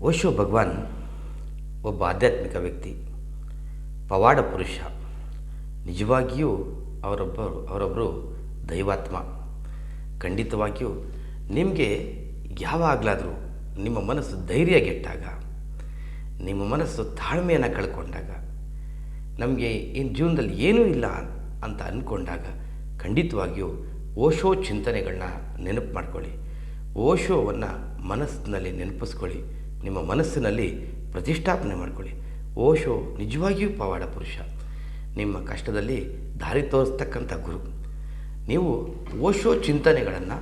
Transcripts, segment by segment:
ಓಶೋ ಭಗವಾನ್ ಒಬ್ಬ ಆಧ್ಯಾತ್ಮಿಕ ವ್ಯಕ್ತಿ, ಪವಾಡ ಪುರುಷ. ನಿಜವಾಗಿಯೂ ಅವರೊಬ್ಬರು ಅವರೊಬ್ಬರು ದೈವಾತ್ಮ. ಖಂಡಿತವಾಗಿಯೂ ನಿಮಗೆ ಯಾವಾಗಲಾದರೂ ನಿಮ್ಮ ಮನಸ್ಸು ಧೈರ್ಯಗೆಟ್ಟಾಗ ನಿಮ್ಮ ಮನಸ್ಸು ತಾಳ್ಮೆಯನ್ನು ಕಳ್ಕೊಂಡಾಗ, ನಮಗೆ ಇನ್ನು ಜೀವನದಲ್ಲಿ ಏನೂ ಇಲ್ಲ ಅಂತ ಅಂದ್ಕೊಂಡಾಗ ಖಂಡಿತವಾಗಿಯೂ ಓಶೋ ಚಿಂತನೆಗಳನ್ನ ನೆನಪು ಮಾಡ್ಕೊಳ್ಳಿ. ಓಶೋವನ್ನು ಮನಸ್ಸಿನಲ್ಲಿ ನೆನಪಿಸ್ಕೊಳ್ಳಿ. ನಿಮ್ಮ ಮನಸ್ಸಿನಲ್ಲಿ ಪ್ರತಿಷ್ಠಾಪನೆ ಮಾಡಿಕೊಳ್ಳಿ. ಓಶೋ ನಿಜವಾಗಿಯೂ ಪವಾಡ ಪುರುಷ. ನಿಮ್ಮ ಕಷ್ಟದಲ್ಲಿ ದಾರಿ ತೋರಿಸ್ತಕ್ಕಂಥ ಗುರು. ನೀವು ಓಶೋ ಚಿಂತನೆಗಳನ್ನು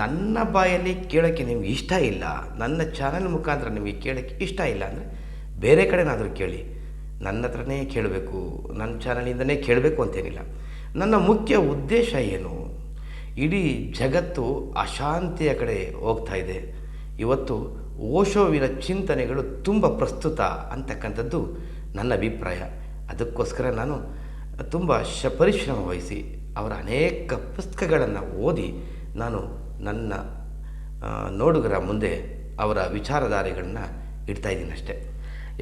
ನನ್ನ ಬಾಯಲ್ಲಿ ಕೇಳೋಕ್ಕೆ ನಿಮ್ಗೆ ಇಷ್ಟ ಇಲ್ಲ, ನನ್ನ ಚಾನಲ್ ಮುಖಾಂತರ ನಿಮಗೆ ಕೇಳೋಕ್ಕೆ ಇಷ್ಟ ಇಲ್ಲ ಅಂದರೆ ಬೇರೆ ಕಡೆನಾದರೂ ಕೇಳಿ. ನನ್ನ ಹತ್ರನೇ ಕೇಳಬೇಕು, ನನ್ನ ಚಾನಲಿಂದನೇ ಕೇಳಬೇಕು ಅಂತೇನಿಲ್ಲ. ನನ್ನ ಮುಖ್ಯ ಉದ್ದೇಶ ಏನು? ಇಡೀ ಜಗತ್ತು ಅಶಾಂತಿಯ ಕಡೆ ಹೋಗ್ತಾ ಇದೆ. ಇವತ್ತು ಓಶೋವಿನ ಚಿಂತನೆಗಳು ತುಂಬ ಪ್ರಸ್ತುತ ಅಂತಕ್ಕಂಥದ್ದು ನನ್ನ ಅಭಿಪ್ರಾಯ. ಅದಕ್ಕೋಸ್ಕರ ನಾನು ತುಂಬ ಶ ಪರಿಶ್ರಮ ವಹಿಸಿ ಅವರ ಅನೇಕ ಪುಸ್ತಕಗಳನ್ನು ಓದಿ ನಾನು ನನ್ನ ನೋಡುಗರ ಮುಂದೆ ಅವರ ವಿಚಾರಧಾರೆಗಳನ್ನ ಇಡ್ತಾ ಇದ್ದೀನಿ ಅಷ್ಟೇ.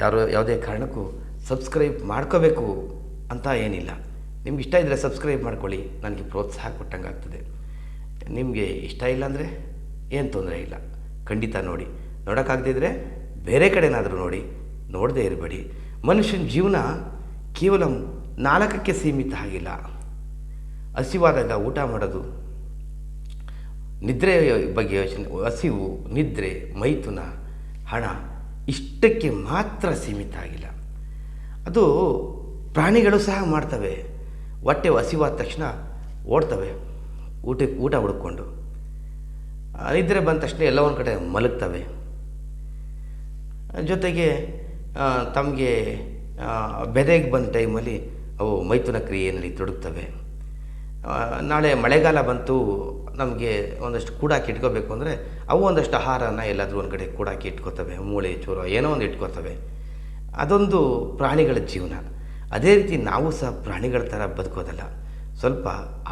ಯಾರು, ಯಾವುದೇ ಕಾರಣಕ್ಕೂ ಸಬ್ಸ್ಕ್ರೈಬ್ ಮಾಡ್ಕೋಬೇಕು ಅಂತ ಏನಿಲ್ಲ. ನಿಮ್ಗೆ ಇಷ್ಟ ಇದ್ದರೆ ಸಬ್ಸ್ಕ್ರೈಬ್ ಮಾಡ್ಕೊಳ್ಳಿ, ನನಗೆ ಪ್ರೋತ್ಸಾಹ ಕೊಟ್ಟಂಗೆ ಆಗ್ತದೆ ನಿಮಗೆ ಇಷ್ಟ ಇಲ್ಲ ಅಂದರೆ ಏನು ತೊಂದರೆ ಇಲ್ಲ. ಖಂಡಿತ ನೋಡಿ. ನೋಡೋಕ್ಕಾಗದಿದ್ದರೆ ಬೇರೆ ಕಡೆನಾದರೂ ನೋಡಿ, ನೋಡದೇ ಇರಬೇಡಿ. ಮನುಷ್ಯನ ಜೀವನ ಕೇವಲ ನಾಲ್ಕಕ್ಕೆ ಸೀಮಿತ ಆಗಿಲ್ಲ. ಹಸಿವಾದಾಗ ಊಟ ಮಾಡೋದು, ನಿದ್ರೆ ಬಗ್ಗೆ ಯೋಚನೆ, ಹಸಿವು, ನಿದ್ರೆ, ಮೈಥುನ, ಹಣ, ಇಷ್ಟಕ್ಕೆ ಮಾತ್ರ ಸೀಮಿತ ಆಗಿಲ್ಲ. ಅದು ಪ್ರಾಣಿಗಳು ಸಹ ಮಾಡ್ತವೆ. ಹೊಟ್ಟೆ ಹಸಿವಾದ ತಕ್ಷಣ ಓಡ್ತವೆ, ಊಟಕ್ಕೆ, ಊಟ ಹುಡ್ಕೊಂಡು. ನಿದ್ರೆ ಬಂದ ತಕ್ಷಣ ಎಲ್ಲ ಒಂದು ಕಡೆ ಮಲಗ್ತವೆ. ಜೊತೆಗೆ ತಮಗೆ ಬೆದೆಗೆ ಬಂದ ಟೈಮಲ್ಲಿ ಅವು ಮೈಥುನ ಕ್ರಿಯೆಯಲ್ಲಿ ತೊಡಗ್ತವೆ. ನಾಳೆ ಮಳೆಗಾಲ ಬಂತು, ನಮಗೆ ಒಂದಷ್ಟು ಕೂಡಾಕಿ ಇಟ್ಕೋಬೇಕು ಅಂದರೆ, ಅವು ಒಂದಷ್ಟು ಆಹಾರನ ಎಲ್ಲಾದರೂ ಒಂದು ಕಡೆ ಕೂಡಾಕಿ ಇಟ್ಕೋತವೆ. ಮೂಳೆ, ಚೂರು, ಏನೋ ಒಂದು ಇಟ್ಕೋತವೆ. ಅದೊಂದು ಪ್ರಾಣಿಗಳ ಜೀವನ. ಅದೇ ರೀತಿ ನಾವು ಸಹ ಪ್ರಾಣಿಗಳ ಥರ ಬದುಕೋದಲ್ಲ. ಸ್ವಲ್ಪ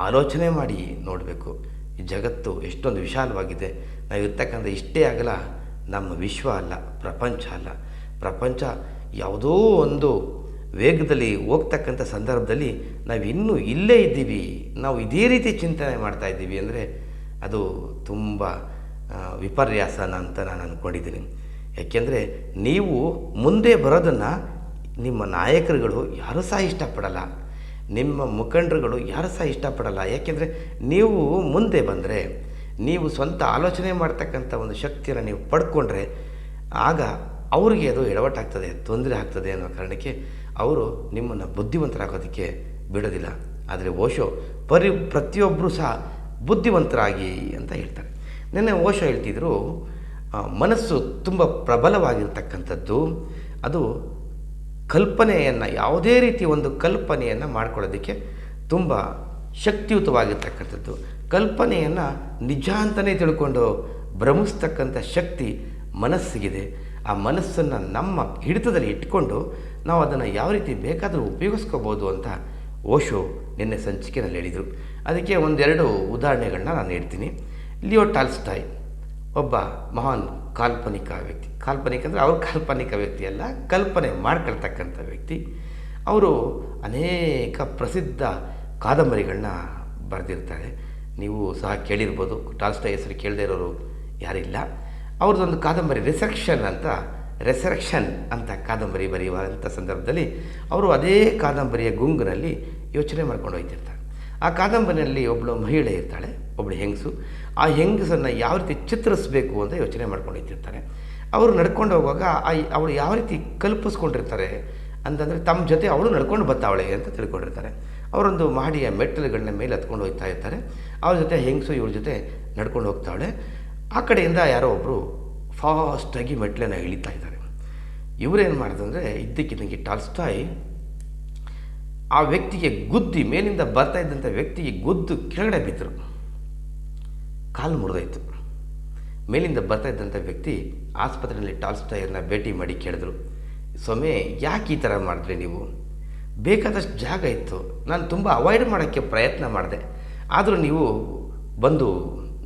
ಆಲೋಚನೆ ಮಾಡಿ ನೋಡಬೇಕು. ಈ ಜಗತ್ತು ಎಷ್ಟೊಂದು ವಿಶಾಲವಾಗಿದೆ. ನಾವು ಇರ್ತಕ್ಕಂಥ ಇಷ್ಟೇ ಆಗಲ್ಲ. ನಮ್ಮ ವಿಶ್ವ ಅಲ್ಲ, ಪ್ರಪಂಚ ಅಲ್ಲ. ಪ್ರಪಂಚ ಯಾವುದೋ ಒಂದು ವೇಗದಲ್ಲಿ ಹೋಗ್ತಕ್ಕಂಥ ಸಂದರ್ಭದಲ್ಲಿ ನಾವು ಇನ್ನೂ ಇಲ್ಲೇ ಇದ್ದೀವಿ. ನಾವು ಇದೇ ರೀತಿ ಚಿಂತನೆ ಮಾಡ್ತಾ ಇದ್ದೀವಿ ಅಂದರೆ ಅದು ತುಂಬ ವಿಪರ್ಯಾಸ ಅಂತ ನಾನು ಅಂದ್ಕೊಂಡಿದ್ದೀನಿ ಯಾಕೆಂದರೆ ನೀವು ಮುಂದೆ ಬರೋದನ್ನು ನಿಮ್ಮ ನಾಯಕರುಗಳು ಯಾರೂ ಸಹ ಇಷ್ಟಪಡಲ್ಲ. ನಿಮ್ಮ ಮುಖಂಡರುಗಳು ಯಾರೂ ಸಹ ಇಷ್ಟಪಡಲ್ಲ. ಯಾಕೆಂದರೆ ನೀವು ಮುಂದೆ ಬಂದರೆ ನೀವು ಸ್ವಂತ ಆಲೋಚನೆ ಮಾಡ್ತಕ್ಕಂಥ ಒಂದು ಶಕ್ತಿಯನ್ನು ನೀವು ಪಡ್ಕೊಂಡ್ರೆ ಆಗ ಅವರಿಗೆ ಅದು ಎಡವಟ್ಟಾಗ್ತದೆ ತೊಂದರೆ ಆಗ್ತದೆ ಅನ್ನೋ ಕಾರಣಕ್ಕೆ ಅವರು ನಿಮ್ಮನ್ನು ಬುದ್ಧಿವಂತರಾಗೋದಕ್ಕೆ ಬಿಡೋದಿಲ್ಲ. ಆದರೆ ಓಶೋ ಪರಿ ಪ್ರತಿಯೊಬ್ಬರೂ ಸಹ ಬುದ್ಧಿವಂತರಾಗಿ ಅಂತ ಹೇಳ್ತಾರೆ. ನಿನ್ನೆ ಓಶೋ ಹೇಳ್ತಿದ್ರು ಮನಸ್ಸು ತುಂಬ ಪ್ರಬಲವಾಗಿರ್ತಕ್ಕಂಥದ್ದು, ಅದು ಕಲ್ಪನೆಯನ್ನು, ಯಾವುದೇ ರೀತಿ ಒಂದು ಕಲ್ಪನೆಯನ್ನು ಮಾಡ್ಕೊಳ್ಳೋದಕ್ಕೆ ತುಂಬ ಶಕ್ತಿಯುತವಾಗಿರ್ತಕ್ಕಂಥದ್ದು. ಕಲ್ಪನೆಯನ್ನು ನಿಜ ಅಂತಲೇ ತಿಳ್ಕೊಂಡು ಭ್ರಮಿಸ್ತಕ್ಕಂಥ ಶಕ್ತಿ ಮನಸ್ಸಿಗಿದೆ. ಆ ಮನಸ್ಸನ್ನು ನಮ್ಮ ಹಿಡಿತದಲ್ಲಿ ಇಟ್ಕೊಂಡು ನಾವು ಅದನ್ನು ಯಾವ ರೀತಿ ಬೇಕಾದರೂ ಉಪಯೋಗಿಸ್ಕೋಬೋದು ಅಂತ ಓಶೋ ನಿನ್ನೆ ಸಂಚಿಕೆಯಲ್ಲಿ ಹೇಳಿದರು. ಅದಕ್ಕೆ ಒಂದೆರಡು ಉದಾಹರಣೆಗಳನ್ನ ನಾನು ಹೇಳ್ತೀನಿ. ಲಿಯೋ ಟಾಲ್ಸ್ಟಾಯ್ ಒಬ್ಬ ಮಹಾನ್ ಕಾಲ್ಪನಿಕ ವ್ಯಕ್ತಿ. ಕಾಲ್ಪನಿಕ ಅಂದರೆ ಅವರು ಕಾಲ್ಪನಿಕ ವ್ಯಕ್ತಿ ಅಲ್ಲ, ಕಲ್ಪನೆ ಮಾಡ್ಕೊಳ್ತಕ್ಕಂಥ ವ್ಯಕ್ತಿ. ಅವರು ಅನೇಕ ಪ್ರಸಿದ್ಧ ಕಾದಂಬರಿಗಳನ್ನ ಬರೆದಿರ್ತಾರೆ. ನೀವು ಸಹ ಕೇಳಿರ್ಬೋದು. ಟಾಲ್ಸ್ಟಾಯ್ ಹೆಸರು ಕೇಳದೇ ಇರೋರು ಯಾರಿಲ್ಲ ಅವ್ರದ್ದೊಂದು ಕಾದಂಬರಿ ರಿಸೆಕ್ಷನ್ ಅಂತ, ರೆಸರೆಕ್ಷನ್ ಅಂತ ಕಾದಂಬರಿ ಬರೆಯುವಂಥ ಸಂದರ್ಭದಲ್ಲಿ ಅವರು ಅದೇ ಕಾದಂಬರಿಯ ಗುಂಗಿನಲ್ಲಿ ಯೋಚನೆ ಮಾಡ್ಕೊಂಡು ಹೋಗ್ತಿರ್ತಾರೆ ಆ ಕಾದಂಬರಿಯಲ್ಲಿ ಒಬ್ಬಳು ಮಹಿಳೆ ಇರ್ತಾಳೆ ಒಬ್ಬಳು ಹೆಂಗಸು. ಆ ಹೆಂಗಸನ್ನು ಯಾವ ರೀತಿ ಚಿತ್ರಿಸಬೇಕು ಅಂತ ಯೋಚನೆ ಮಾಡ್ಕೊಂಡು ಹೋಗ್ತಿರ್ತಾರೆ ಅವರು ನಡ್ಕೊಂಡು ಹೋಗುವಾಗ ಆ ಅವಳು ಯಾವ ರೀತಿ ಕಲ್ಪಿಸ್ಕೊಂಡಿರ್ತಾರೆ ಅಂತಂದರೆ ತಮ್ಮ ಜೊತೆ ಅವಳು ನಡ್ಕೊಂಡು ಬತ್ತಾವಳೆ ಅಂತ ತಿಳ್ಕೊಂಡಿರ್ತಾರೆ. ಅವರೊಂದು ಮಹಡಿಯ ಮೆಟ್ಟಲುಗಳನ್ನ ಮೇಲೆ ಹತ್ಕೊಂಡು ಹೋಗ್ತಾ ಇರ್ತಾರೆ. ಅವ್ರ ಜೊತೆ ಹೆಂಗಸು ಇವ್ರ ಜೊತೆ ನಡ್ಕೊಂಡು ಹೋಗ್ತಾಳೆ ಆ ಕಡೆಯಿಂದ ಯಾರೋ ಒಬ್ಬರು ಫಾಸ್ಟಾಗಿ ಮೆಟ್ಲನ್ನು ಇಳಿತಾ ಇದ್ದಾರೆ. ಇವರೇನು ಮಾಡಿದಂದರೆ ಇದ್ದಕ್ಕಿದ್ದಂಗೆ ಟಾಲ್ಸ್ಟಾಯ್ ಆ ವ್ಯಕ್ತಿಗೆ ಗುದ್ದಿ ಮೇಲಿಂದ ಬರ್ತಾ ಇದ್ದಂಥ ವ್ಯಕ್ತಿಗೆ ಗುದ್ದು ಕೆಳಗಡೆ ಬಿದ್ದರು ಕಾಲು ಮುರಿದೋಯ್ತು. ಮೇಲಿಂದ ಬರ್ತಾ ಇದ್ದಂಥ ವ್ಯಕ್ತಿ ಆಸ್ಪತ್ರೆಯಲ್ಲಿ ಟಾಲ್ಸ್ಟಾಯರ್ನ ಭೇಟಿ ಮಾಡಿ ಕೇಳಿದ್ರು. ಸ್ವಾಮಿ ಯಾಕೆ ಈ ಥರ ಮಾಡಿದ್ರಿ ನೀವು? ಬೇಕಾದಷ್ಟು ಜಾಗ ಇತ್ತು. ನಾನು ತುಂಬ ಅವಾಯ್ಡ್ ಮಾಡೋಕ್ಕೆ ಪ್ರಯತ್ನ ಮಾಡಿದೆ. ಆದರೂ ನೀವು ಬಂದು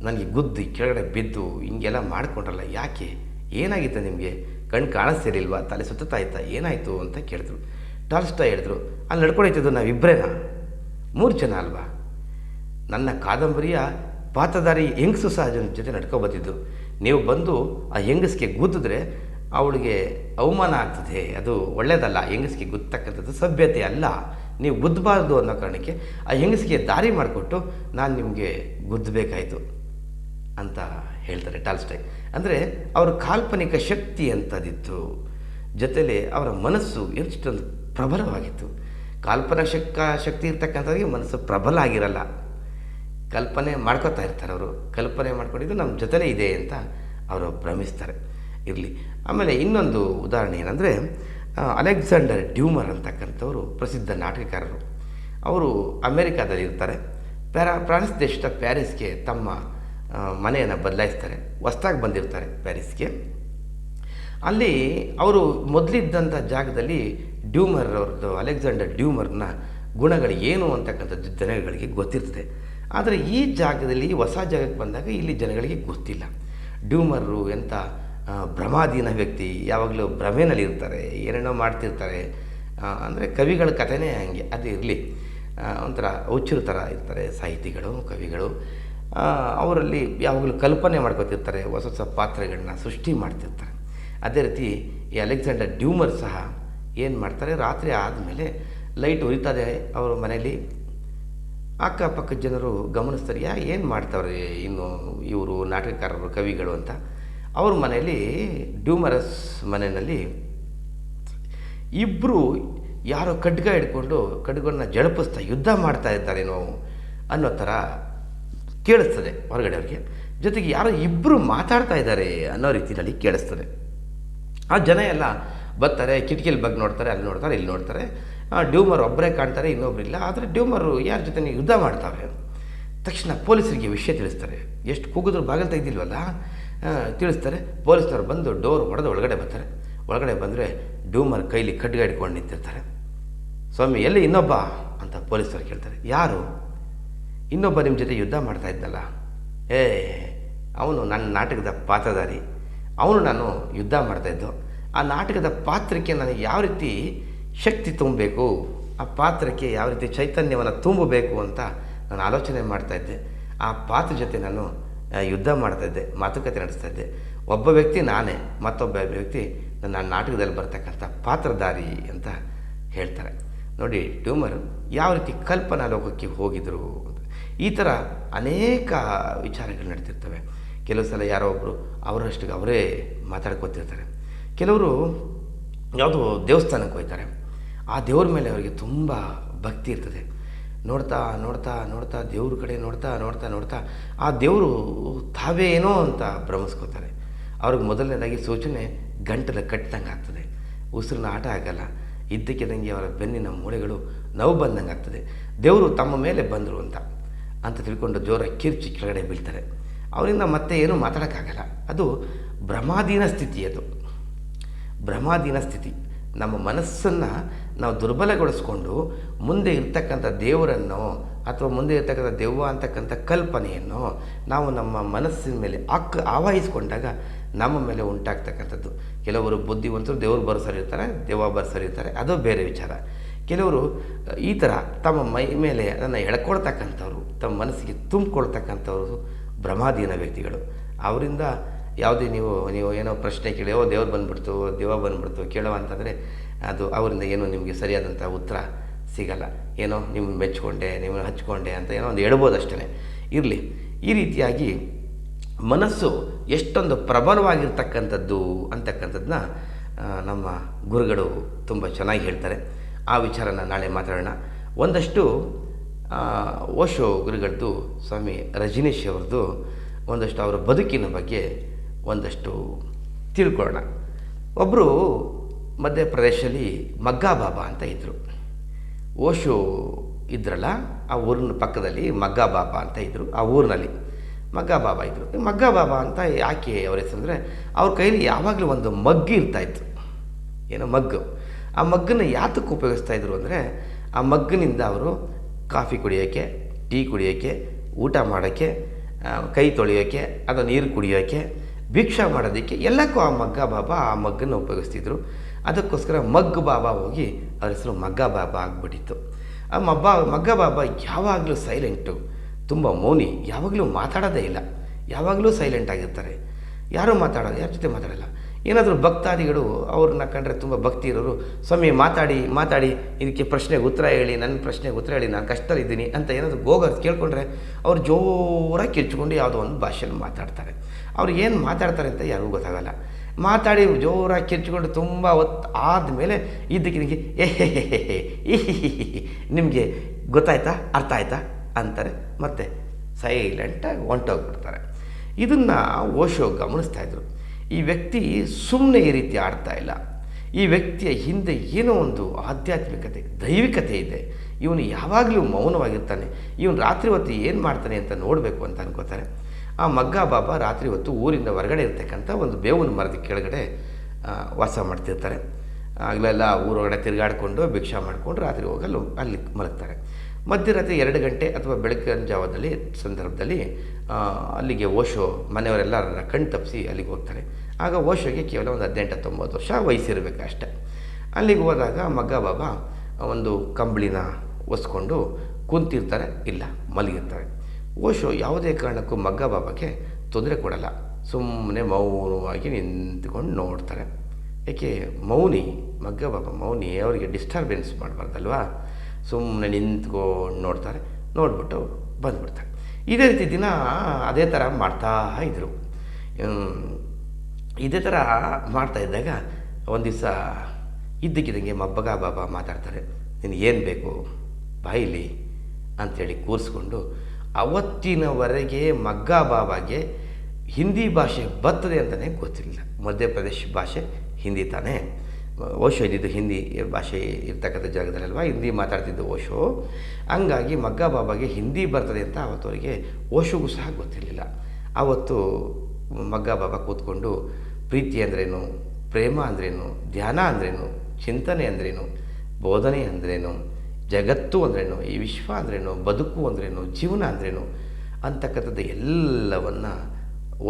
ನನಗೆ ಗುದ್ದಿ ಕೆಳಗಡೆ ಬಿದ್ದು ಹಿಂಗೆಲ್ಲ ಮಾಡಿಕೊಂಡ್ರಲ್ಲ, ಯಾಕೆ? ಏನಾಗಿತ್ತು ನಿಮಗೆ? ಕಣ್ಣು ಕಾಣಿಸ್ತಿರ್ಲಿಲ್ವಾ? ತಲೆ ಸುತ್ತಾಯ್ತಾ ಏನಾಯಿತು ಅಂತ ಕೇಳಿದ್ರು. ಟಾಲ್ಸ್ಟಾ ಹೇಳಿದ್ರು, ಅಲ್ಲಿ ನಾವು ನಾವಿಬ್ಬರೇನಾ ಮೂರು ಜನ ಅಲ್ವಾ? ನನ್ನ ಕಾದಂಬರಿಯ ಪಾತ್ರಧಾರಿ ಹೆಂಗಸು ಸಹ ಜನ ಜೊತೆ ನಡ್ಕೊಬತ್ತಿದ್ದು ನೀವು ಬಂದು ಆ ಹೆಂಗಸ್ಗೆ ಗುದ್ದಿದ್ರೆ ಅವಳಿಗೆ ಅವಮಾನ ಆಗ್ತದೆ. ಅದು ಒಳ್ಳೆಯದಲ್ಲ ಹೆಂಗಸ್ಗೆ ಗುತ್ತಕ್ಕಂಥದ್ದು ಸಭ್ಯತೆ ಅಲ್ಲ. ನೀವು ಗುದ್ದಬಾರ್ದು ಅನ್ನೋ ಕಾರಣಕ್ಕೆ ಆ ಹೆಂಗಸಿಗೆ ದಾರಿ ಮಾಡಿಕೊಟ್ಟು ನಾನು ನಿಮಗೆ ಗುದ್ದಬೇಕಾಯಿತು ಅಂತ ಹೇಳ್ತಾರೆ ಟಾಲ್ಸ್ಟೈ ಅಂದರೆ ಅವರ ಕಾಲ್ಪನಿಕ ಶಕ್ತಿ ಅಂತದಿತ್ತು ಜೊತೆಲಿ ಅವರ ಮನಸ್ಸು ಎಷ್ಟೊಂದು ಪ್ರಬಲವಾಗಿತ್ತು. ಕಾಲ್ಪನಾ ಶಕ್ಕ ಶಕ್ತಿ ಇರ್ತಕ್ಕಂಥವ್ರಿಗೆ ಮನಸ್ಸು ಪ್ರಬಲ ಆಗಿರಲ್ಲ. ಕಲ್ಪನೆ ಮಾಡ್ಕೋತಾ ಇರ್ತಾರೆ ಅವರು. ಕಲ್ಪನೆ ಮಾಡ್ಕೊಂಡಿದ್ದು ನಮ್ಮ ಜೊತೆಲೇ ಇದೆ ಅಂತ ಅವರು ಭ್ರಮಿಸ್ತಾರೆ. ಇರಲಿ. ಆಮೇಲೆ ಇನ್ನೊಂದು ಉದಾಹರಣೆ ಏನಂದರೆ ಅಲೆಕ್ಸಾಂಡರ್ ಡ್ಯೂಮರ್ ಅಂತಕ್ಕಂಥವರು ಪ್ರಸಿದ್ಧ ನಾಟಕಕಾರರು. ಅವರು ಅಮೇರಿಕಾದಲ್ಲಿರ್ತಾರೆ. ಪ್ಯಾರಾ ಫ್ರಾನ್ಸ್ ದೇಶದ ಪ್ಯಾರಿಸ್ಗೆ ತಮ್ಮ ಮನೆಯನ್ನು ಬದಲಾಯಿಸ್ತಾರೆ. ಹೊಸ್ದಾಗಿ ಬಂದಿರ್ತಾರೆ ಪ್ಯಾರಿಸ್ಗೆ. ಅಲ್ಲಿ ಅವರು ಮೊದಲಿದ್ದಂಥ ಜಾಗದಲ್ಲಿ ಡ್ಯೂಮರ್ ಅವ್ರದ್ದು, ಅಲೆಕ್ಸಾಂಡರ್ ಡ್ಯೂಮರ್ನ ಗುಣಗಳು ಏನು ಅಂತಕ್ಕಂಥದ್ದು ಜನಗಳಿಗೆ ಗೊತ್ತಿರ್ತದೆ. ಆದರೆ ಈ ಜಾಗದಲ್ಲಿ ಹೊಸ ಜಾಗಕ್ಕೆ ಬಂದಾಗ ಇಲ್ಲಿ ಜನಗಳಿಗೆ ಗೊತ್ತಿಲ್ಲ. ಡ್ಯೂಮರ್ರು ಎಂಥ ಭ್ರಮಾಧೀನ ವ್ಯಕ್ತಿ ಯಾವಾಗಲೂ ಭ್ರಮೆಯಲ್ಲಿ ಇರ್ತಾರೆ ಏನೇನೋ ಮಾಡ್ತಿರ್ತಾರೆ. ಅಂದರೆ ಕವಿಗಳ ಕಥೆನೇ ಹಂಗೆ, ಅದು ಇರಲಿ. ಒಂಥರ ಹುಚ್ಚರು ಥರ ಇರ್ತಾರೆ ಸಾಹಿತಿಗಳು, ಕವಿಗಳು. ಅವರಲ್ಲಿ ಯಾವಾಗಲೂ ಕಲ್ಪನೆ ಮಾಡ್ಕೊತಿರ್ತಾರೆ, ಹೊಸ ಹೊಸ ಪಾತ್ರಗಳನ್ನ ಸೃಷ್ಟಿ ಮಾಡ್ತಿರ್ತಾರೆ. ಅದೇ ರೀತಿ ಈ ಅಲೆಕ್ಸಾಂಡರ್ ಡ್ಯೂಮರ್ ಸಹ ಏನು ಮಾಡ್ತಾರೆ, ರಾತ್ರಿ ಆದಮೇಲೆ ಲೈಟ್ ಉರಿತದೆ ಅವರ ಮನೆಯಲ್ಲಿ ಅಕ್ಕಪಕ್ಕದ ಜನರು ಗಮನಿಸ್ತಾರೆ ಯಾ ಏನು ಮಾಡ್ತಾವ್ರೆ ಇನ್ನು ಇವರು, ನಾಟಕಕಾರರು, ಕವಿಗಳು ಅಂತ. ಅವ್ರ ಮನೆಯಲ್ಲಿ ಡ್ಯೂಮರಸ್ ಮನೆಯಲ್ಲಿ ಇಬ್ಬರು ಯಾರೋ ಖಡ್ಗ ಹಿಡ್ಕೊಂಡು ಖಡ್ಗನ್ನ ಜಳಪಿಸ್ತಾ ಯುದ್ಧ ಮಾಡ್ತಾ ಇದ್ದಾರೇನೋ ಅನ್ನೋ ಥರ ಕೇಳಿಸ್ತದೆ ಹೊರಗಡೆ ಅವ್ರಿಗೆ. ಜೊತೆಗೆ ಯಾರೋ ಇಬ್ಬರು ಮಾತಾಡ್ತಾ ಇದ್ದಾರೆ ಅನ್ನೋ ರೀತಿಯಲ್ಲಿ ಕೇಳಿಸ್ತದೆ. ಆ ಜನ ಎಲ್ಲ ಬರ್ತಾರೆ, ಕಿಟಕಿಲಿ ಬಗ್ಗೆ ನೋಡ್ತಾರೆ, ಅಲ್ಲಿ ನೋಡ್ತಾರೆ, ಇಲ್ಲಿ ನೋಡ್ತಾರೆ. ಡ್ಯೂಮರ್ ಒಬ್ಬರೇ ಕಾಣ್ತಾರೆ ಇನ್ನೊಬ್ಬರಿಲ್ಲ ಆದರೆ ಡ್ಯೂಮರು ಯಾರ ಜೊತೆ ಯುದ್ಧ ಮಾಡ್ತಾರೆ ತಕ್ಷಣ ಪೊಲೀಸರಿಗೆ ವಿಷಯ ತಿಳಿಸ್ತಾರೆ. ಎಷ್ಟು ಕೂಗಿದ್ರು ಬಾಗಿಲು ತೆಗ್ದಿಲ್ವಲ್ಲ ತಿಳಿಸ್ತಾರೆ. ಪೊಲೀಸ್ನವ್ರು ಬಂದು ಡೋರ್ ಹೊಡೆದು ಒಳಗಡೆ ಬರ್ತಾರೆ. ಒಳಗಡೆ ಬಂದರೆ ಡೂಮರ್ ಕೈಲಿ ಖಡ್ಗ ಹಿಡ್ಕೊಂಡು ನಿಂತಿರ್ತಾರೆ. ಸ್ವಾಮಿ, ಎಲ್ಲಿ ಇನ್ನೊಬ್ಬ? ಅಂತ ಪೊಲೀಸರು ಕೇಳ್ತಾರೆ. ಯಾರು? ಇನ್ನೊಬ್ಬ ನಿಮ್ಮ ಜೊತೆ ಯುದ್ಧ ಮಾಡ್ತಾ ಇದ್ದಲ್ಲ ಏ, ಅವನು ನನ್ನ ನಾಟಕದ ಪಾತ್ರಧಾರಿ. ಅವನು ನಾನು ಯುದ್ಧ ಮಾಡ್ತಾಯಿದ್ದು ಆ ನಾಟಕದ ಪಾತ್ರಕ್ಕೆ ನನಗೆ ಯಾವ ರೀತಿ ಶಕ್ತಿ ತುಂಬಬೇಕು? ಆ ಪಾತ್ರಕ್ಕೆ ಯಾವ ರೀತಿ ಚೈತನ್ಯವನ್ನು ತುಂಬಬೇಕು ಅಂತ ನಾನು ಆಲೋಚನೆ ಮಾಡ್ತಾಯಿದ್ದೆ ಆ ಪಾತ್ರ ಜೊತೆ ನಾನು ಯುದ್ಧ ಮಾಡ್ತಾಯಿದ್ದೆ ಮಾತುಕತೆ ನಡೆಸ್ತಾ ಇದ್ದೆ. ಒಬ್ಬ ವ್ಯಕ್ತಿ ನಾನೇ, ಮತ್ತೊಬ್ಬ ವ್ಯಕ್ತಿ ನನ್ನ ನಾಟಕದಲ್ಲಿ ಬರ್ತಕ್ಕಂಥ ಪಾತ್ರಧಾರಿ ಅಂತ ಹೇಳ್ತಾರೆ. ನೋಡಿ, ಟ್ಯೂಮರ್ ಯಾವ ರೀತಿ ಕಲ್ಪನಾ ಲೋಕಕ್ಕೆ ಹೋಗಿದ್ರು. ಈ ಥರ ಅನೇಕ ವಿಚಾರಗಳು ನಡೀತಿರ್ತವೆ. ಕೆಲವು ಸಲ ಯಾರೋ ಒಬ್ಬರು ಅವರಷ್ಟಿಗೆ ಅವರೇ ಮಾತಾಡ್ಕೋತಿರ್ತಾರೆ. ಕೆಲವರು ಯಾವುದೋ ದೇವಸ್ಥಾನಕ್ಕೆ ಹೋಗ್ತಾರೆ. ಆ ದೇವ್ರ ಮೇಲೆ ಅವರಿಗೆ ತುಂಬ ಭಕ್ತಿ ಇರ್ತದೆ. ನೋಡ್ತಾ ನೋಡ್ತಾ ನೋಡ್ತಾ, ದೇವ್ರ ಕಡೆ ನೋಡ್ತಾ ನೋಡ್ತಾ ನೋಡ್ತಾ, ಆ ದೇವರು ತಾವೇ ಏನೋ ಅಂತ ಭ್ರಮಿಸ್ಕೋತಾರೆ. ಅವ್ರಿಗೆ ಮೊದಲನೇದಾಗಿ ಸೂಚನೆ ಗಂಟಲು ಕಟ್ಟಿದಂಗೆ ಆಗ್ತದೆ. ಉಸಿರಿನ ಆಟ ಆಗಲ್ಲ. ಇದ್ದಕ್ಕಿದ್ದಂಗೆ ಅವರ ಬೆನ್ನಿನ ಮೂಳೆಗಳು ನೋವು ಬಂದಂಗೆ ಆಗ್ತದೆ. ದೇವರು ತಮ್ಮ ಮೇಲೆ ಬಂದರು ಅಂತ. ಅಂತ ತಿಳ್ಕೊಂಡು ಜೋರ ಕಿರ್ಚಿ ಕೆಳಗಡೆ ಬೀಳ್ತಾರೆ. ಅವರಿಂದ ಮತ್ತೆ ಏನೂ ಮಾತಾಡೋಕ್ಕಾಗಲ್ಲ. ಅದು ಭ್ರಮಾಧೀನ ಸ್ಥಿತಿ ಅದು. ಭ್ರಮಾಧೀನ ಸ್ಥಿತಿ. ನಮ್ಮ ಮನಸ್ಸನ್ನು ನಾವು ದುರ್ಬಲಗೊಳಿಸ್ಕೊಂಡು ಮುಂದೆ ಇರ್ತಕ್ಕಂಥ ದೇವರನ್ನು ಅಥವಾ ಮುಂದೆ ಇರ್ತಕ್ಕಂಥ ದೆವ್ವ ಅಂತಕ್ಕಂಥ ಕಲ್ಪನೆಯನ್ನು ನಾವು ನಮ್ಮ ಮನಸ್ಸಿನ ಮೇಲೆ ಅಕ್ಕ ಆವಾಹಿಸ್ಕೊಂಡಾಗ ನಮ್ಮ ಮೇಲೆ ಉಂಟಾಗ್ತಕ್ಕಂಥದ್ದು. ಕೆಲವರು ಬುದ್ಧಿವಂತರು ದೇವರು ಬರೆಸರಿರ್ತಾರೆ ದೆವ್ವ ಬರೆಸರಿರ್ತಾರೆ ಅದು ಬೇರೆ ವಿಚಾರ. ಕೆಲವರು, ಈ ಥರ ತಮ್ಮ ಮೈ ಮೇಲೆ ಅದನ್ನು ಎಳ್ಕೊಳ್ತಕ್ಕಂಥವ್ರು, ತಮ್ಮ ಮನಸ್ಸಿಗೆ ತುಂಬಿಕೊಳ್ತಕ್ಕಂಥವ್ರು ಭ್ರಮಾಧೀನ ವ್ಯಕ್ತಿಗಳು. ಅವರಿಂದ ಯಾವುದೇ ನೀವು ನೀವು ಏನೋ ಪ್ರಶ್ನೆ ಕೇಳಿ, ಓ, ದೇವ್ರು ಬಂದ್ಬಿಡ್ತು ದೇವ ಬಂದ್ಬಿಡ್ತು ಕೇಳುವ ಅಂತಂದರೆ ಅದು ಅವರಿಂದ ಏನೋ ನಿಮಗೆ ಸರಿಯಾದಂಥ ಉತ್ತರ ಸಿಗಲ್ಲ. ಏನೋ ನಿಮ್ಮನ್ನು ಮೆಚ್ಕೊಂಡೆ ನಿಮ್ಮನ್ನು ಹಚ್ಕೊಂಡೆ ಅಂತ ಏನೋ ಒಂದು ಹೇಳ್ಬೋದು ಅಷ್ಟೇ ಇರಲಿ, ಈ ರೀತಿಯಾಗಿ ಮನಸ್ಸು ಎಷ್ಟೊಂದು ಪ್ರಬಲವಾಗಿರ್ತಕ್ಕಂಥದ್ದು ಅಂತಕ್ಕಂಥದ್ದನ್ನ ನಮ್ಮ ಗುರುಗಳು ತುಂಬ ಚೆನ್ನಾಗಿ ಹೇಳ್ತಾರೆ. ಆ ವಿಚಾರನ ನಾಳೆ ಮಾತಾಡೋಣ. ಒಂದಷ್ಟು ಓಶೋ ಗುರುಗಳದ್ದು, ಸ್ವಾಮಿ ರಜನೀಶ್ ಅವ್ರದ್ದು ಒಂದಷ್ಟು ಅವರ ಬದುಕಿನ ಬಗ್ಗೆ ಒಂದಷ್ಟು ತಿಳ್ಕೊಳ್ಳೋಣ. ಒಬ್ಬರು ಮಧ್ಯಪ್ರದೇಶದಲ್ಲಿ ಮಗ್ಗಾ ಬಾಬಾ ಅಂತ ಇದ್ದರು ಓಶೋ ಇದ್ರಲ್ಲ, ಆ ಊರಿನ ಪಕ್ಕದಲ್ಲಿ ಮಗ್ಗಾ ಬಾಬಾ ಅಂತ ಇದ್ದರು ಆ ಊರಿನಲ್ಲಿ ಮಗ್ಗಾ ಬಾಬಾ ಇದ್ದರು ಮಗ್ಗಾ ಬಾಬಾ ಅಂತ ಯಾಕೆ ಅವ್ರ ಹೆಸರು ಅಂದರೆ ಅವ್ರ ಕೈಯಲ್ಲಿ ಯಾವಾಗಲೂ ಒಂದು ಮಗ್ಗು ಇರ್ತಾಯಿತ್ತು ಏನೋ ಮಗ್ಗು. ಆ ಮಗ್ಗನ್ನು ಯಾತಕ್ಕೆ ಉಪಯೋಗಿಸ್ತಾ ಇದ್ರು ಅಂದರೆ, ಆ ಮಗ್ಗಿನಿಂದ ಅವರು ಕಾಫಿ ಕುಡಿಯೋಕ್ಕೆ ಟೀ ಕುಡಿಯೋಕ್ಕೆ ಊಟ ಮಾಡೋಕ್ಕೆ ಕೈ ತೊಳೆಯೋಕ್ಕೆ ಅದು ನೀರು ಕುಡಿಯೋಕ್ಕೆ ಭಿಕ್ಷಾ ಮಾಡೋದಕ್ಕೆ ಎಲ್ಲಕ್ಕೂ ಆ ಮಗ್ಗ ಬಾಬಾ ಆ ಮಗ್ಗನ್ನು ಉಪಯೋಗಿಸ್ತಿದ್ರು. ಅದಕ್ಕೋಸ್ಕರ ಮಗ್ ಬಾಬಾ ಹೋಗಿ ಅವ್ರ ಹೆಸರು ಮಗ್ಗ ಬಾಬಾ ಆಗಿಬಿಟ್ಟಿತ್ತು. ಆ ಮಬ್ಬ ಮಗ್ಗ ಬಾಬಾ ಯಾವಾಗಲೂ ಸೈಲೆಂಟು ತುಂಬ ಮೌನಿ, ಯಾವಾಗಲೂ ಮಾತಾಡೋದೇ ಇಲ್ಲ. ಯಾವಾಗಲೂ ಸೈಲೆಂಟ್ ಆಗಿರ್ತಾರೆ. ಯಾರೂ ಮಾತಾಡೋದು ಯಾರ ಜೊತೆ ಮಾತಾಡಲ್ಲ. ಏನಾದರೂ ಭಕ್ತಾದಿಗಳು ಅವ್ರನ್ನ ಕಂಡ್ರೆ ತುಂಬ ಭಕ್ತಿ ಇರೋರು, ಸ್ವಾಮಿ ಮಾತಾಡಿ ಮಾತಾಡಿ, ಇದಕ್ಕೆ ಪ್ರಶ್ನೆಗೆ ಉತ್ತರ ಹೇಳಿ ನನ್ನ ಪ್ರಶ್ನೆಗೆ ಉತ್ತರ ಹೇಳಿ, ನಾನು ಕಷ್ಟದಲ್ಲಿದ್ದೀನಿ ಅಂತ ಏನಾದರೂ ಗೋಗ ಕೇಳ್ಕೊಂಡ್ರೆ ಅವ್ರು ಜೋರಾಗಿ ಕಿರ್ಚ್ಕೊಂಡು ಯಾವುದೋ ಒಂದು ಭಾಷೆಯಲ್ಲಿ ಮಾತಾಡ್ತಾರೆ. ಅವ್ರು ಏನು ಮಾತಾಡ್ತಾರೆ ಅಂತ ಯಾರಿಗೂ ಗೊತ್ತಾಗಲ್ಲ. ಮಾತಾಡಿ ಜೋರಾಗಿ ಕಿರ್ಚ್ಕೊಂಡು ತುಂಬ ಹೊತ್ತು ಆದಮೇಲೆ ಇದ್ದಕ್ಕಿದ್ದಕ್ಕೆ ಏ ನಿಮಗೆ ಗೊತ್ತಾಯ್ತಾ, ಅರ್ಥ ಆಯ್ತಾ ಅಂತಾರೆ. ಮತ್ತೆ ಸೈಲೆಂಟಾಗಿ ಹೊಂಟೋಗ್ಬಿಡ್ತಾರೆ ಇದನ್ನು ಓಶೋ ಗಮನಿಸ್ತಾ ಇದ್ರು. ಈ ವ್ಯಕ್ತಿ ಸುಮ್ಮನೆ ಈ ರೀತಿ ಆಡ್ತಾ ಇಲ್ಲ. ಈ ವ್ಯಕ್ತಿಯ ಹಿಂದೆ ಏನೋ ಒಂದು ಆಧ್ಯಾತ್ಮಿಕತೆ, ದೈವಿಕತೆ ಇದೆ. ಇವನು ಯಾವಾಗಲೂ ಮೌನವಾಗಿರ್ತಾನೆ. ಇವನು ರಾತ್ರಿ ಹೊತ್ತು ಏನು ಮಾಡ್ತಾನೆ ಅಂತ ನೋಡಬೇಕು ಅಂತ ಅನ್ಕೋತಾರೆ. ಆ ಮಗ್ಗ ಬಾಬಾ ರಾತ್ರಿ ಹೊತ್ತು ಊರಿಂದ ಹೊರಗಡೆ ಇರ್ತಕ್ಕಂಥ ಒಂದು ಬೇವಿನ ಮರದ ಕೆಳಗಡೆ ವಾಸ ಮಾಡ್ತಿರ್ತಾರೆ. ಆಗಲೆಲ್ಲ ಊರೊಳಗಡೆ ತಿರುಗಾಡಿಕೊಂಡು ಭಿಕ್ಷಾ ಮಾಡಿಕೊಂಡು ರಾತ್ರಿ ಹೋಗಲು ಅಲ್ಲಿ ಮಲಗ್ತಾರೆ. ಮಧ್ಯರಾತ್ರಿ ಎರಡು ಗಂಟೆ ಅಥವಾ ಬೆಳಗಿನ ಜಾವದಲ್ಲಿ ಸಂದರ್ಭದಲ್ಲಿ ಅಲ್ಲಿಗೆ ಓಶೋ ಮನೆಯವರೆಲ್ಲ ಕಣ್ಣು ತಪ್ಪಿಸಿ ಅಲ್ಲಿಗೆ ಹೋಗ್ತಾರೆ. ಆಗ ಓಶೋಗೆ ಕೇವಲ ಒಂದು ಹದಿನೆಂಟು ಹತ್ತೊಂಬತ್ತು ವರ್ಷ ವಯಸ್ಸಿರಬೇಕು ಅಷ್ಟೆ. ಅಲ್ಲಿಗೆ ಹೋದಾಗ ಮಗ್ಗ ಬಾಬಾ ಒಂದು ಕಂಬಳಿನ ಒಸ್ಕೊಂಡು ಕುಂತಿರ್ತಾರೆ, ಇಲ್ಲ ಮಲಗಿರ್ತಾರೆ. ಓಶೋ ಯಾವುದೇ ಕಾರಣಕ್ಕೂ ಮಗ್ಗ ಬಾಬಾಗೆ ತೊಂದರೆ ಕೊಡಲ್ಲ. ಸುಮ್ಮನೆ ಮೌನವಾಗಿ ನಿಂತ್ಕೊಂಡು ನೋಡ್ತಾರೆ. ಏಕೆ, ಮೌನಿ, ಮಗ್ಗ ಬಾಬಾ ಮೌನಿ ಅವರಿಗೆ ಡಿಸ್ಟರ್ಬೆನ್ಸ್ ಮಾಡಬಾರ್ದಲ್ವಾ? ಸುಮ್ಮನೆ ನಿಂತ್ಕೊಂಡು ನೋಡ್ತಾರೆ. ನೋಡ್ಬಿಟ್ಟು ಬಂದ್ಬಿಡ್ತಾರೆ. ಇದೇ ರೀತಿ ದಿನ ಅದೇ ಥರ ಮಾಡ್ತಾ ಇದ್ದರು ಇದೇ ಥರ ಮಾಡ್ತಾ ಇದ್ದಾಗ ಒಂದು ದಿವಸ ಇದ್ದಕ್ಕಿದ್ದಂಗೆ ಮಬ್ಬಗ ಬಾಬಾ ಮಾತಾಡ್ತಾರೆ. ನಿನಗೇನು ಬೇಕು? ಬಾಯಿಲಿ ಅಂಥೇಳಿ ಕೂರಿಸ್ಕೊಂಡು ಅವತ್ತಿನವರೆಗೆ ಮಗ್ಗ ಬಾಬಾಗೆ ಹಿಂದಿ ಭಾಷೆ ಬರ್ತದೆ ಅಂತಲೇ ಗೊತ್ತಿರಲಿಲ್ಲ. ಮಧ್ಯಪ್ರದೇಶ ಭಾಷೆ ಹಿಂದಿ ತಾನೇ. ಓಶೋ ಇದ್ದಿದ್ದು ಹಿಂದಿ ಭಾಷೆ ಇರ್ತಕ್ಕಂಥ ಜಾಗದಲ್ಲಲ್ವ ಹಿಂದಿ ಮಾತಾಡ್ತಿದ್ದು ಓಶೋ. ಹಂಗಾಗಿ ಮಗ್ಗ ಬಾಬಾಗೆ ಹಿಂದಿ ಬರ್ತದೆ ಅಂತ ಅವತ್ತವರಿಗೆ ಓಶೋಗೂ ಸಹ ಗೊತ್ತಿರಲಿಲ್ಲ. ಆವತ್ತು ಮಗ್ಗ ಬಾಬಾ ಕೂತ್ಕೊಂಡು ಪ್ರೀತಿ ಅಂದ್ರೇನು, ಪ್ರೇಮ ಅಂದ್ರೇನು, ಧ್ಯಾನ ಅಂದ್ರೇನು, ಚಿಂತನೆ ಅಂದ್ರೇನು, ಬೋಧನೆ ಅಂದ್ರೇನು ಜಗತ್ತು ಅಂದ್ರೇನು, ಈ ವಿಶ್ವ ಅಂದ್ರೇನು, ಬದುಕು ಅಂದ್ರೇನು, ಜೀವನ ಅಂದ್ರೇನು, ಅಂತಕ್ಕಂಥದ್ದು ಎಲ್ಲವನ್ನು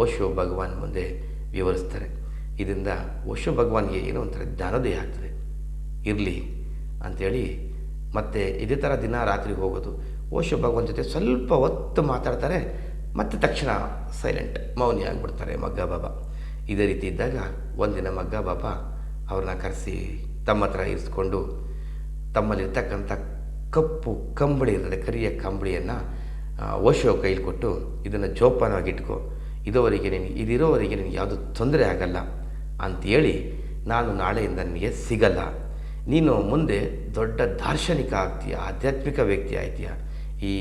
ಓಶೋ ಭಗವಾನ್ ಮುಂದೆ ವಿವರಿಸ್ತಾರೆ. ಇದರಿಂದ ಓಶೋ ಭಗವಾನ್ಗೆ ಏನೋ ಒಂಥರ ಜ್ಞಾನೋದಯ ಆಗ್ತದೆ. ಇರಲಿ ಅಂಥೇಳಿ ಮತ್ತು ಇದೇ ಥರ ದಿನ ರಾತ್ರಿ ಹೋಗೋದು. ಓಶೋ ಭಗವಾನ್ ಜೊತೆ ಸ್ವಲ್ಪ ಹೊತ್ತು ಮಾತಾಡ್ತಾರೆ, ಮತ್ತು ತಕ್ಷಣ ಸೈಲೆಂಟ್ ಮೌನಿ ಆಗಿಬಿಡ್ತಾರೆ ಮಗ್ಗ ಬಾಬಾ. ಇದೇ ರೀತಿ ಇದ್ದಾಗ ಒಂದಿನ ಮಗ್ಗ ಬಾಬಾ ಅವ್ರನ್ನ ಕರೆಸಿ ತಮ್ಮ ಹತ್ರ ಇರಿಸ್ಕೊಂಡು ತಮ್ಮಲ್ಲಿರ್ತಕ್ಕಂಥ ಕಪ್ಪು ಕಂಬಳಿ ಇರ್ತದೆ, ಕರಿಯ ಕಂಬಳಿಯನ್ನು ಓಶೋ ಕೈಲಿ ಕೊಟ್ಟು ಇದನ್ನು ಜೋಪಾನವಾಗಿಟ್ಕೊ. ಇದುವರೆಗೆ ನಿನಗೆ ಇದಿರೋವರೆಗೆ ನಿನಗೆ ಯಾವುದು ತೊಂದರೆ ಆಗಲ್ಲ ಅಂಥೇಳಿ ನಾನು ನಾಳೆಯಿಂದ ನಿನಗೆ ಸಿಗಲ್ಲ. ನೀನು ಮುಂದೆ ದೊಡ್ಡ ದಾರ್ಶನಿಕ ಆಗ್ತೀಯ, ಆಧ್ಯಾತ್ಮಿಕ ವ್ಯಕ್ತಿ ಆಗ್ತೀಯ ಈ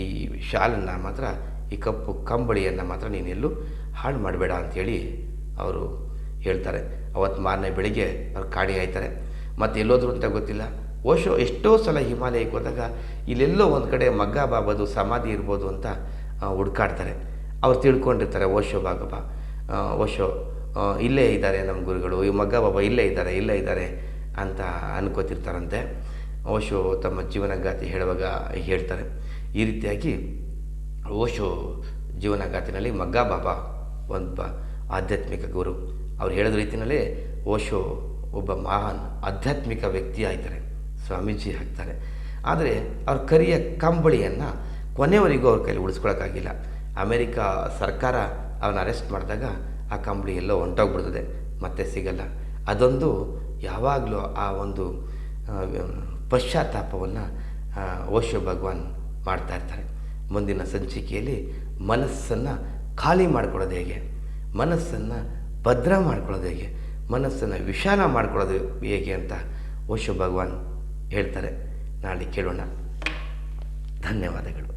ಶಾಲನ್ನು ಮಾತ್ರ, ಈ ಕಪ್ಪು ಕಂಬಳಿಯನ್ನು ಮಾತ್ರ ನೀನೆಲ್ಲೂ ಹಾಳು ಮಾಡಬೇಡ ಅಂಥೇಳಿ ಅವರು ಹೇಳ್ತಾರೆ. ಅವತ್ತು ಮಾರನೇ ಬೆಳಿಗ್ಗೆ ಅವ್ರು ಕಾಣಿ ಆಯ್ತಾರೆ. ಮತ್ತು ಎಲ್ಲೋದ್ರು ಅಂತ ಗೊತ್ತಿಲ್ಲ. ಓಶೋ ಎಷ್ಟೋ ಸಲ ಹಿಮಾಲಯಕ್ಕೆ ಹೋದಾಗ ಇಲ್ಲೆಲ್ಲೋ ಒಂದು ಕಡೆ ಮಗ್ಗ ಬಾಬಾದು ಸಮಾಧಿ ಇರ್ಬೋದು ಅಂತ ಹುಡ್ಕಾಡ್ತಾರೆ. ಅವ್ರು ತಿಳ್ಕೊಂಡಿರ್ತಾರೆ ಓಶೋ ಆ, ಓಶೋ ಇಲ್ಲೇ ಇದ್ದಾರೆ ನಮ್ಮ ಗುರುಗಳು ಈ ಮಗ್ಗ ಬಾಬಾ ಇಲ್ಲೇ ಇದ್ದಾರೆ ಇಲ್ಲೇ ಇದ್ದಾರೆ ಅಂತ ಅನ್ಕೋತಿರ್ತಾರಂತೆ. ಓಶೋ ತಮ್ಮ ಜೀವನಗಾತಿ ಹೇಳುವಾಗ ಹೇಳ್ತಾರೆ. ಈ ರೀತಿಯಾಗಿ ಓಶೋ ಜೀವನಗಾತಿನಲ್ಲಿ ಮಗ್ಗ ಬಾಬಾ ಒಬ್ಬ ಆಧ್ಯಾತ್ಮಿಕ ಗುರು. ಅವ್ರು ಹೇಳಿದ ರೀತಿಯಲ್ಲೇ ಓಶೋ ಒಬ್ಬ ಮಹಾನ್ ಆಧ್ಯಾತ್ಮಿಕ ವ್ಯಕ್ತಿ ಆಯ್ತಾರೆ ಸ್ವಾಮೀಜಿ ಹಾಕ್ತಾರೆ ಆದರೆ ಅವ್ರ ಕರಿಯ ಕಂಬಳಿಯನ್ನು ಕೊನೆವರೆಗೂ ಅವ್ರ ಕೈಲಿ ಉಳಿಸ್ಕೊಳಕ್ಕಾಗಿಲ್ಲ. ಅಮೆರಿಕ ಸರ್ಕಾರ ಅವನ್ನ ಅರೆಸ್ಟ್ ಮಾಡಿದಾಗ ಆ ಕಂಬಳಿ ಎಲ್ಲೋ ಹೊಂಟೋಗ್ಬಿಡ್ತದೆ, ಮತ್ತೆ ಸಿಗಲ್ಲ. ಅದೊಂದು ಯಾವಾಗಲೂ ಆ ಒಂದು ಪಶ್ಚಾತ್ತಾಪವನ್ನು ಓಶೋ ಭಗವಾನ್ ಮಾಡ್ತಾ ಇರ್ತಾರೆ. ಮುಂದಿನ ಸಂಚಿಕೆಯಲ್ಲಿ ಮನಸ್ಸನ್ನು ಖಾಲಿ ಮಾಡ್ಕೊಳ್ಳೋದು ಹೇಗೆ? ಮನಸ್ಸನ್ನು ಭದ್ರ ಮಾಡ್ಕೊಳ್ಳೋದು ಹೇಗೆ? ಮನಸ್ಸನ್ನು ವಿಶಾಲ ಮಾಡ್ಕೊಳ್ಳೋದು ಹೇಗೆ ಅಂತ ಓಶೋ ಭಗವಾನ್ ಹೇಳ್ತಾರೆ. ನಾಳೆ ಕೇಳೋಣ. ಧನ್ಯವಾದಗಳು.